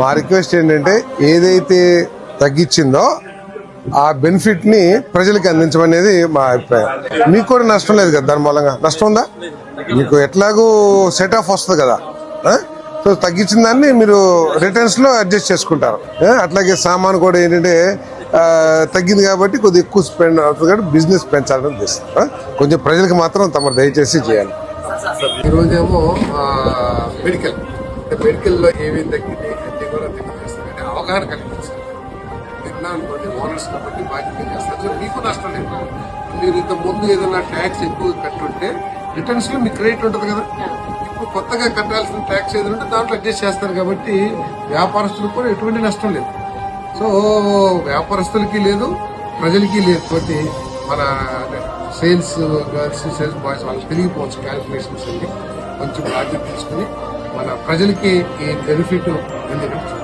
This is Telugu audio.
మా రిక్వెస్ట్ ఏంటంటే ఏదైతే తగ్గించిందో ఆ బెనిఫిట్ని ప్రజలకి అందించమనేది మా అభిప్రాయం. మీకు కూడా నష్టం లేదు కదా దాని మూలంగా? నష్టం ఉందా? మీకు ఎట్లాగూ సెట్ ఆఫ్ వస్తుంది కదా సో తగ్గించిన దాన్ని మీరు రిటర్న్స్లో అడ్జస్ట్ చేసుకుంటారు అట్లాగే సామాన్ కూడా ఏంటంటే తగ్గింది కాబట్టి కొద్దిగా ఎక్కువ స్పెండ్ అవుతుంది కాబట్టి బిజినెస్ పెంచాలని చేస్తారు కొంచెం ప్రజలకు మాత్రం తమ దయచేసి చేయాలి. ఈరోజేమో మెడికల్ మెడికల్లో ఏమేమి తగ్గింది? అవగాహన కల్పించారు తిన్నా అనుకోండి ఓనర్స్ కాబట్టి బాధ్యత చేస్తారు. సో మీకు నష్టం లేదు. మీరు ఇంత ముందు ఏదైనా ట్యాక్స్ ఎక్కువ కట్టుంటే రిటర్న్స్లో మీకు క్రెడిట్ ఉంటుంది కదా. ఇప్పుడు కొత్తగా కట్టాల్సిన ట్యాక్స్ ఏదైనా ఉంటే దాంట్లో అడ్జస్ట్ చేస్తారు కాబట్టి వ్యాపారస్తులకు కూడా ఎటువంటి నష్టం లేదు. సో వ్యాపారస్తులకి లేదు ప్రజలకి లేదు. కాబట్టి మన సేల్స్ గర్ల్స్ సేల్స్ బాయ్స్ వాళ్ళకి తెలియపోవచ్చు క్యాలిక్యులేషన్స్ అన్ని. కొంచెం బాధ్యత తీసుకుని మన ప్రజలకి ఈ బెనిఫిట్ అందినట్టు